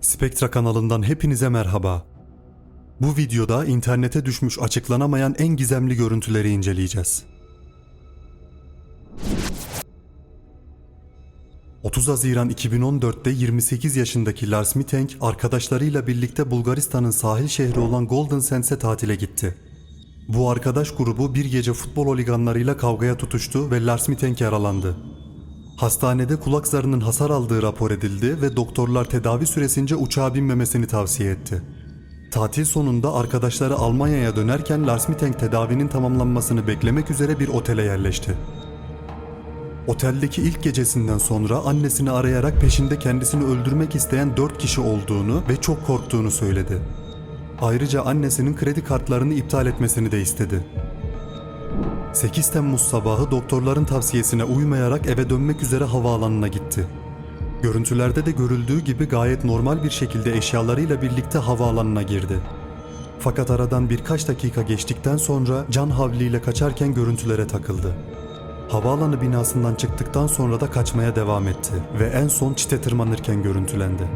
Spektra kanalından hepinize merhaba. Bu videoda internete düşmüş açıklanamayan en gizemli görüntüleri inceleyeceğiz. 30 Haziran 2014'te 28 yaşındaki Lars Mittank arkadaşlarıyla birlikte Bulgaristan'ın sahil şehri olan Golden Sands'e tatile gitti. Bu arkadaş grubu bir gece futbol oliganlarıyla kavgaya tutuştu ve Lars Mittank yaralandı. Hastanede kulak zarının hasar aldığı rapor edildi ve doktorlar tedavi süresince uçağa binmemesini tavsiye etti. Tatil sonunda arkadaşları Almanya'ya dönerken Lars Mittank tedavinin tamamlanmasını beklemek üzere bir otele yerleşti. Oteldeki ilk gecesinden sonra annesini arayarak peşinde kendisini öldürmek isteyen 4 kişi olduğunu ve çok korktuğunu söyledi. Ayrıca annesinin kredi kartlarını iptal etmesini de istedi. 8 Temmuz sabahı doktorların tavsiyesine uymayarak eve dönmek üzere havaalanına gitti. Görüntülerde de görüldüğü gibi gayet normal bir şekilde eşyalarıyla birlikte havaalanına girdi. Fakat aradan birkaç dakika geçtikten sonra can havliyle kaçarken görüntülere takıldı. Havaalanı binasından çıktıktan sonra da kaçmaya devam etti ve en son çite tırmanırken görüntülendi.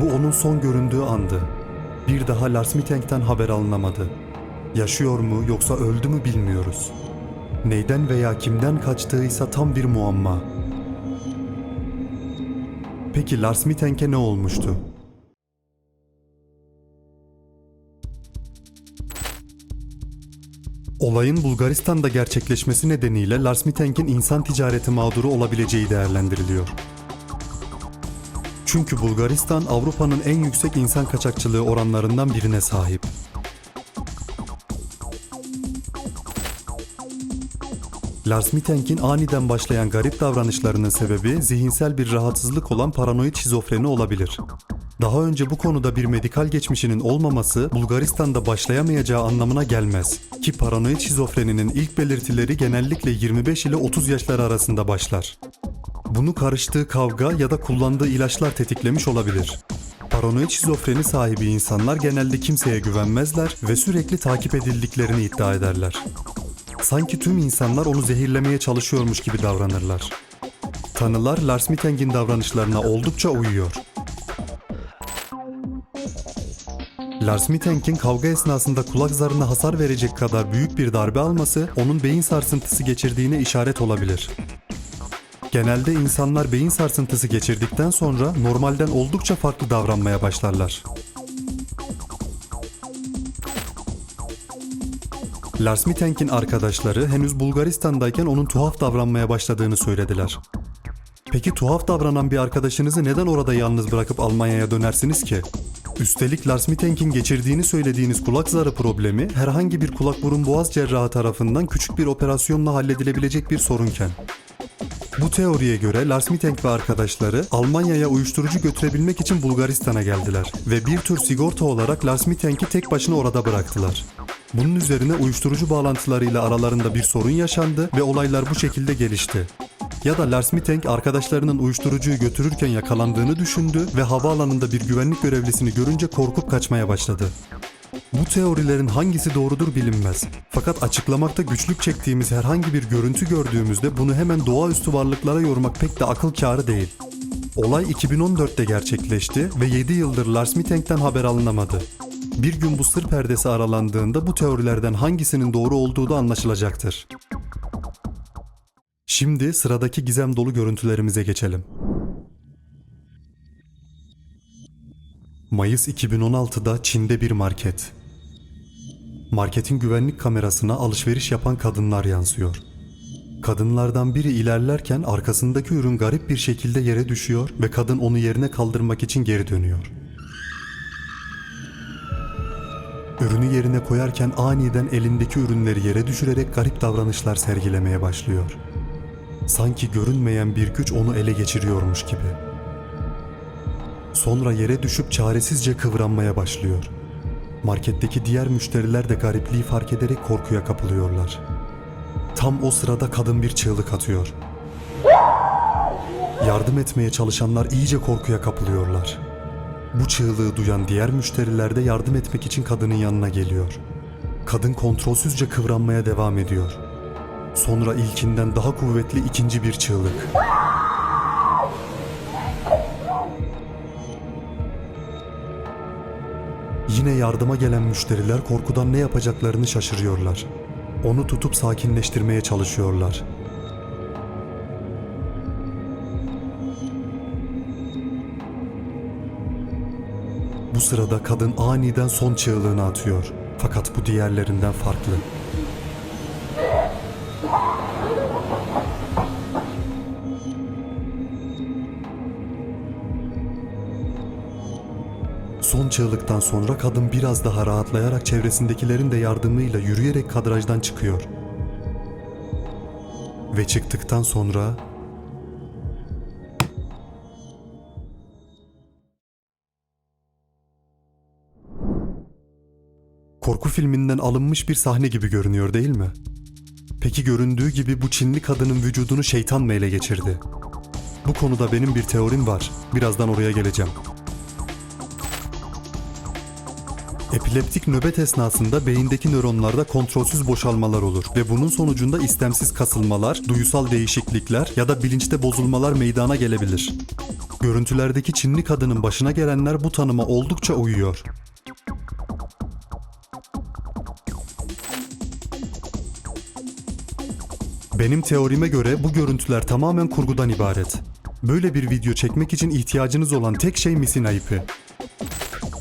Bu onun son göründüğü andı. Bir daha Lars Mittank'ten haber alınamadı. Yaşıyor mu yoksa öldü mü bilmiyoruz. Neyden veya kimden kaçtığıysa tam bir muamma. Peki Lars Mittank'e ne olmuştu? Olayın Bulgaristan'da gerçekleşmesi nedeniyle Lars Mittank'in insan ticareti mağduru olabileceği değerlendiriliyor. Çünkü Bulgaristan Avrupa'nın en yüksek insan kaçakçılığı oranlarından birine sahip. Lars Mittank'in aniden başlayan garip davranışlarının sebebi zihinsel bir rahatsızlık olan paranoid şizofreni olabilir. Daha önce bu konuda bir medikal geçmişinin olmaması Bulgaristan'da başlayamayacağı anlamına gelmez. Ki paranoid şizofreninin ilk belirtileri genellikle 25 ile 30 yaşları arasında başlar. Bunu karıştığı kavga ya da kullandığı ilaçlar tetiklemiş olabilir. Paranoid şizofreni sahibi insanlar genelde kimseye güvenmezler ve sürekli takip edildiklerini iddia ederler. Sanki tüm insanlar onu zehirlemeye çalışıyormuş gibi davranırlar. Tanılar Lars Mittank'in davranışlarına oldukça uyuyor. Lars Mittank'in kavga esnasında kulak zarına hasar verecek kadar büyük bir darbe alması onun beyin sarsıntısı geçirdiğine işaret olabilir. Genelde insanlar beyin sarsıntısı geçirdikten sonra normalden oldukça farklı davranmaya başlarlar. Lars Mittank'in arkadaşları henüz Bulgaristan'dayken onun tuhaf davranmaya başladığını söylediler. Peki tuhaf davranan bir arkadaşınızı neden orada yalnız bırakıp Almanya'ya dönersiniz ki? Üstelik Lars Mittank'in geçirdiğini söylediğiniz kulak zarı problemi herhangi bir kulak burun boğaz cerrahı tarafından küçük bir operasyonla halledilebilecek bir sorunken. Bu teoriye göre Lars Mittank ve arkadaşları Almanya'ya uyuşturucu götürebilmek için Bulgaristan'a geldiler ve bir tür sigorta olarak Lars Mittank'i tek başına orada bıraktılar. Bunun üzerine uyuşturucu bağlantılarıyla aralarında bir sorun yaşandı ve olaylar bu şekilde gelişti. Ya da Lars Mittank arkadaşlarının uyuşturucuyu götürürken yakalandığını düşündü ve havaalanında bir güvenlik görevlisini görünce korkup kaçmaya başladı. Bu teorilerin hangisi doğrudur bilinmez. Fakat açıklamakta güçlük çektiğimiz herhangi bir görüntü gördüğümüzde bunu hemen doğaüstü varlıklara yormak pek de akıl kârı değil. Olay 2014'te gerçekleşti ve 7 yıldır Lars Mittank'ten haber alınamadı. Bir gün bu sır perdesi aralandığında bu teorilerden hangisinin doğru olduğu da anlaşılacaktır. Şimdi sıradaki gizem dolu görüntülerimize geçelim. Mayıs 2016'da Çin'de bir market. Marketin güvenlik kamerasına alışveriş yapan kadınlar yansıyor. Kadınlardan biri ilerlerken arkasındaki ürün garip bir şekilde yere düşüyor ve kadın onu yerine kaldırmak için geri dönüyor. Ürünü yerine koyarken aniden elindeki ürünleri yere düşürerek garip davranışlar sergilemeye başlıyor. Sanki görünmeyen bir güç onu ele geçiriyormuş gibi. Sonra yere düşüp çaresizce kıvranmaya başlıyor. Marketteki diğer müşteriler de garipliği fark ederek korkuya kapılıyorlar. Tam o sırada kadın bir çığlık atıyor. Yardım etmeye çalışanlar iyice korkuya kapılıyorlar. Bu çığlığı duyan diğer müşteriler de yardım etmek için kadının yanına geliyor. Kadın kontrolsüzce kıvranmaya devam ediyor. Sonra ilkinden daha kuvvetli ikinci bir çığlık. Yine yardıma gelen müşteriler korkudan ne yapacaklarını şaşırıyorlar. Onu tutup sakinleştirmeye çalışıyorlar. Bu sırada kadın aniden son çığlığını atıyor. Fakat bu diğerlerinden farklı. Son çığlıktan sonra kadın biraz daha rahatlayarak çevresindekilerin de yardımıyla yürüyerek kadrajdan çıkıyor. Ve çıktıktan sonra korku filminden alınmış bir sahne gibi görünüyor değil mi? Peki göründüğü gibi bu Çinli kadının vücudunu şeytan mı ele geçirdi? Bu konuda benim bir teorim var. Birazdan oraya geleceğim. Epileptik nöbet esnasında beyindeki nöronlarda kontrolsüz boşalmalar olur ve bunun sonucunda istemsiz kasılmalar, duyusal değişiklikler ya da bilinçte bozulmalar meydana gelebilir. Görüntülerdeki Çinli kadının başına gelenler bu tanıma oldukça uyuyor. Benim teorime göre bu görüntüler tamamen kurgudan ibaret. Böyle bir video çekmek için ihtiyacınız olan tek şey misina ipi.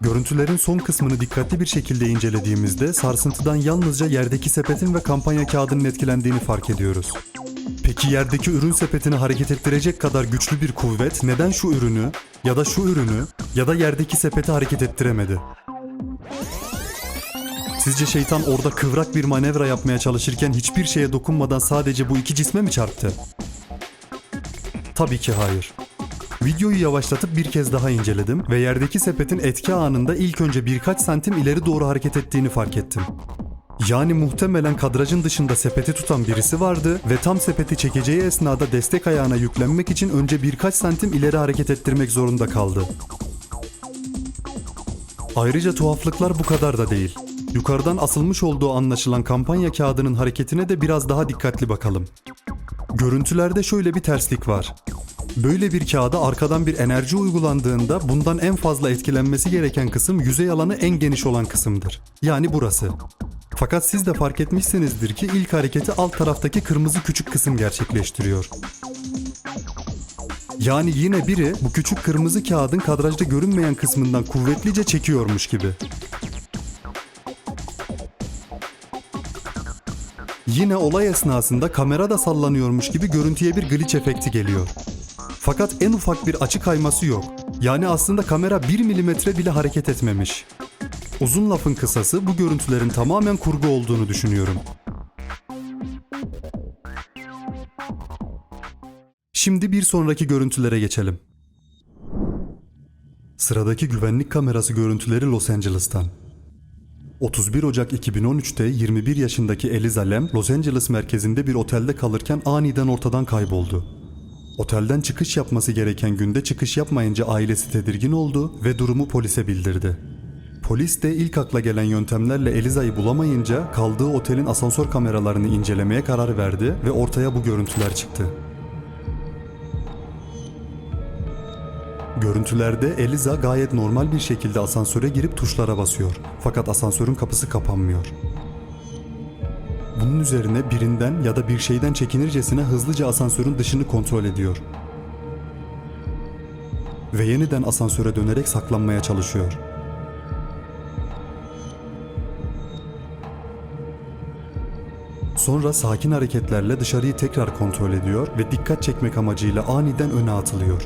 Görüntülerin son kısmını dikkatli bir şekilde incelediğimizde sarsıntıdan yalnızca yerdeki sepetin ve kampanya kağıdının etkilendiğini fark ediyoruz. Peki yerdeki ürün sepetini hareket ettirecek kadar güçlü bir kuvvet neden şu ürünü ya da şu ürünü ya da yerdeki sepeti hareket ettiremedi? Sizce şeytan orada kıvrak bir manevra yapmaya çalışırken hiçbir şeye dokunmadan sadece bu iki cisme mi çarptı? Tabii ki hayır. Videoyu yavaşlatıp bir kez daha inceledim ve yerdeki sepetin etki anında ilk önce birkaç santim ileri doğru hareket ettiğini fark ettim. Yani muhtemelen kadrajın dışında sepeti tutan birisi vardı ve tam sepeti çekeceği esnada destek ayağına yüklenmek için önce birkaç santim ileri hareket ettirmek zorunda kaldı. Ayrıca tuhaflıklar bu kadar da değil. Yukarıdan asılmış olduğu anlaşılan kampanya kağıdının hareketine de biraz daha dikkatli bakalım. Görüntülerde şöyle bir terslik var. Böyle bir kağıda arkadan bir enerji uygulandığında bundan en fazla etkilenmesi gereken kısım yüzey alanı en geniş olan kısımdır. Yani burası. Fakat siz de fark etmişsinizdir ki ilk hareketi alt taraftaki kırmızı küçük kısım gerçekleştiriyor. Yani yine biri bu küçük kırmızı kağıdın kadrajda görünmeyen kısmından kuvvetlice çekiyormuş gibi. Yine olay esnasında kamera da sallanıyormuş gibi görüntüye bir glitch efekti geliyor. Fakat en ufak bir açı kayması yok. Yani aslında kamera 1 milimetre bile hareket etmemiş. Uzun lafın kısası bu görüntülerin tamamen kurgu olduğunu düşünüyorum. Şimdi bir sonraki görüntülere geçelim. Sıradaki güvenlik kamerası görüntüleri Los Angeles'tan. 31 Ocak 2013'te 21 yaşındaki Eliza Lam, Los Angeles merkezinde bir otelde kalırken aniden ortadan kayboldu. Otelden çıkış yapması gereken günde çıkış yapmayınca ailesi tedirgin oldu ve durumu polise bildirdi. Polis de ilk akla gelen yöntemlerle Eliza'yı bulamayınca kaldığı otelin asansör kameralarını incelemeye karar verdi ve ortaya bu görüntüler çıktı. Görüntülerde Eliza gayet normal bir şekilde asansöre girip tuşlara basıyor. Fakat asansörün kapısı kapanmıyor. Bunun üzerine birinden ya da bir şeyden çekinircesine hızlıca asansörün dışını kontrol ediyor. Ve yeniden asansöre dönerek saklanmaya çalışıyor. Sonra sakin hareketlerle dışarıyı tekrar kontrol ediyor ve dikkat çekmek amacıyla aniden öne atılıyor.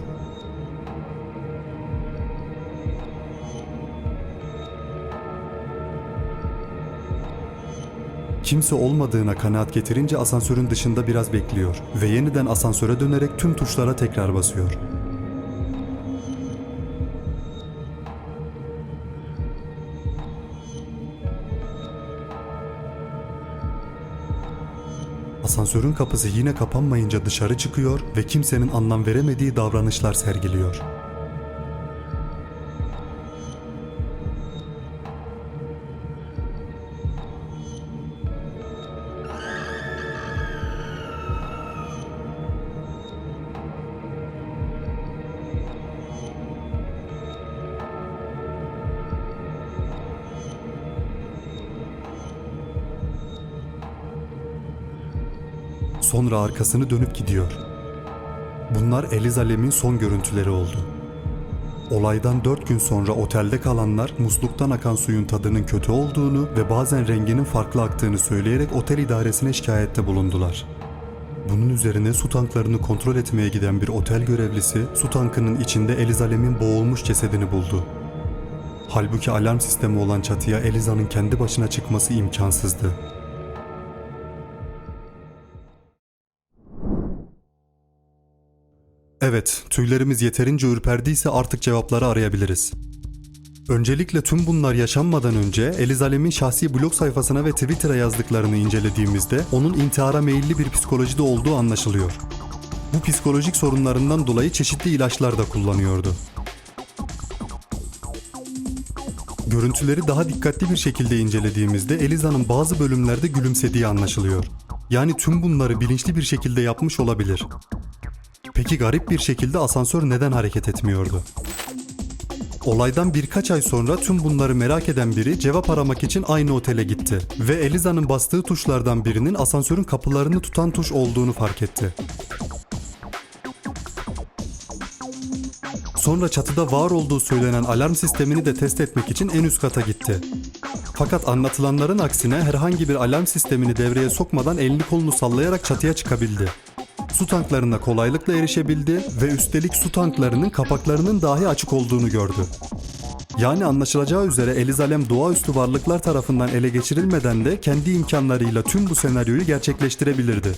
Kimse olmadığına kanaat getirince asansörün dışında biraz bekliyor ve yeniden asansöre dönerek tüm tuşlara tekrar basıyor. Asansörün kapısı yine kapanmayınca dışarı çıkıyor ve kimsenin anlam veremediği davranışlar sergiliyor. Sonra arkasını dönüp gidiyor. Bunlar Elizalem'in son görüntüleri oldu. Olaydan 4 gün sonra otelde kalanlar musluktan akan suyun tadının kötü olduğunu ve bazen renginin farklı aktığını söyleyerek otel idaresine şikayette bulundular. Bunun üzerine su tanklarını kontrol etmeye giden bir otel görevlisi su tankının içinde Elizalem'in boğulmuş cesedini buldu. Halbuki alarm sistemi olan çatıya Eliza'nın kendi başına çıkması imkansızdı. Evet, tüylerimiz yeterince ürperdiyse artık cevapları arayabiliriz. Öncelikle tüm bunlar yaşanmadan önce Elizalem'in şahsi blog sayfasına ve Twitter'a yazdıklarını incelediğimizde onun intihara meyilli bir psikolojide olduğu anlaşılıyor. Bu psikolojik sorunlarından dolayı çeşitli ilaçlar da kullanıyordu. Görüntüleri daha dikkatli bir şekilde incelediğimizde Eliza'nın bazı bölümlerde gülümsediği anlaşılıyor. Yani tüm bunları bilinçli bir şekilde yapmış olabilir. Peki garip bir şekilde asansör neden hareket etmiyordu? Olaydan birkaç ay sonra tüm bunları merak eden biri cevap aramak için aynı otele gitti ve Eliza'nın bastığı tuşlardan birinin asansörün kapılarını tutan tuş olduğunu fark etti. Sonra çatıda var olduğu söylenen alarm sistemini de test etmek için en üst kata gitti. Fakat anlatılanların aksine herhangi bir alarm sistemini devreye sokmadan elini kolunu sallayarak çatıya çıkabildi. Su tanklarına kolaylıkla erişebildi ve üstelik su tanklarının kapaklarının dahi açık olduğunu gördü. Yani anlaşılacağı üzere Elizalem doğaüstü varlıklar tarafından ele geçirilmeden de kendi imkanlarıyla tüm bu senaryoyu gerçekleştirebilirdi.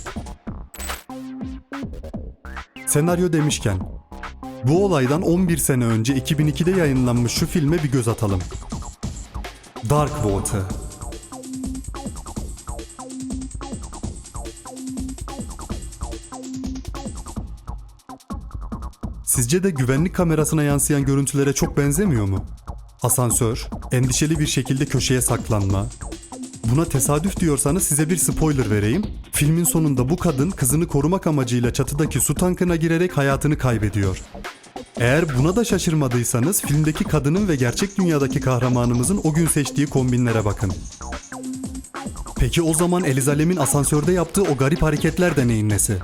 Senaryo demişken, bu olaydan 11 sene önce 2002'de yayınlanmış şu filme bir göz atalım. Dark Water. Sizce de güvenlik kamerasına yansıyan görüntülere çok benzemiyor mu? Asansör, endişeli bir şekilde köşeye saklanma. Buna tesadüf diyorsanız size bir spoiler vereyim. Filmin sonunda bu kadın kızını korumak amacıyla çatıdaki su tankına girerek hayatını kaybediyor. Eğer buna da şaşırmadıysanız filmdeki kadının ve gerçek dünyadaki kahramanımızın o gün seçtiği kombinlere bakın. Peki o zaman Elizalem'in asansörde yaptığı o garip hareketler de neyin nesi?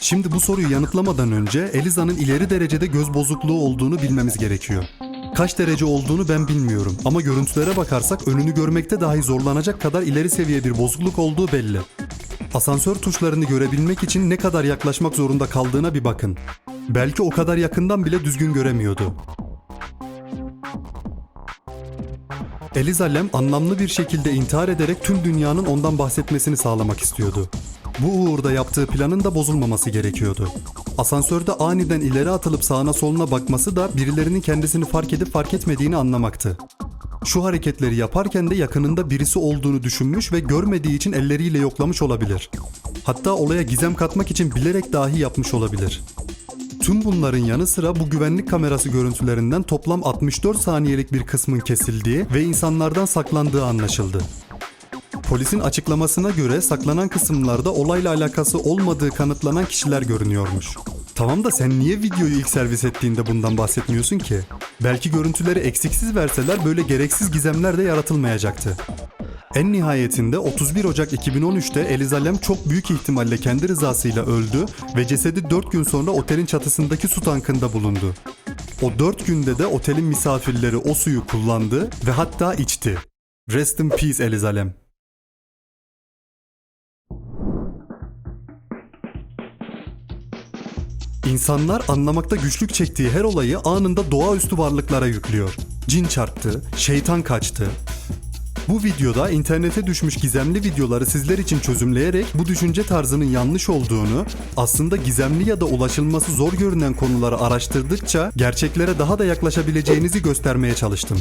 Şimdi bu soruyu yanıtlamadan önce Eliza'nın ileri derecede göz bozukluğu olduğunu bilmemiz gerekiyor. Kaç derece olduğunu ben bilmiyorum ama görüntülere bakarsak önünü görmekte dahi zorlanacak kadar ileri seviye bir bozukluk olduğu belli. Asansör tuşlarını görebilmek için ne kadar yaklaşmak zorunda kaldığına bir bakın. Belki o kadar yakından bile düzgün göremiyordu. Elizalem anlamlı bir şekilde intihar ederek tüm dünyanın ondan bahsetmesini sağlamak istiyordu. Bu uğurda yaptığı planın da bozulmaması gerekiyordu. Asansörde aniden ileri atılıp sağına soluna bakması da birilerinin kendisini fark edip fark etmediğini anlamaktı. Şu hareketleri yaparken de yakınında birisi olduğunu düşünmüş ve görmediği için elleriyle yoklamış olabilir. Hatta olaya gizem katmak için bilerek dahi yapmış olabilir. Tüm bunların yanı sıra bu güvenlik kamerası görüntülerinden toplam 64 saniyelik bir kısmın kesildiği ve insanlardan saklandığı anlaşıldı. Polisin açıklamasına göre saklanan kısımlarda olayla alakası olmadığı kanıtlanan kişiler görünüyormuş. Tamam da sen niye videoyu ilk servis ettiğinde bundan bahsetmiyorsun ki? Belki görüntüleri eksiksiz verseler böyle gereksiz gizemler de yaratılmayacaktı. En nihayetinde 31 Ocak 2013'te Elizalem çok büyük ihtimalle kendi rızasıyla öldü ve cesedi 4 gün sonra otelin çatısındaki su tankında bulundu. O 4 günde de otelin misafirleri o suyu kullandı ve hatta içti. Rest in peace Elizalem. İnsanlar anlamakta güçlük çektiği her olayı anında doğaüstü varlıklara yüklüyor. Cin çarptı, şeytan kaçtı. Bu videoda internete düşmüş gizemli videoları sizler için çözümleyerek bu düşünce tarzının yanlış olduğunu, aslında gizemli ya da ulaşılması zor görünen konuları araştırdıkça gerçeklere daha da yaklaşabileceğinizi göstermeye çalıştım.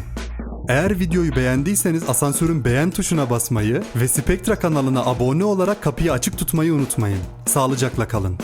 Eğer videoyu beğendiyseniz asansörün beğen tuşuna basmayı ve Spectra kanalına abone olarak kapıyı açık tutmayı unutmayın. Sağlıcakla kalın.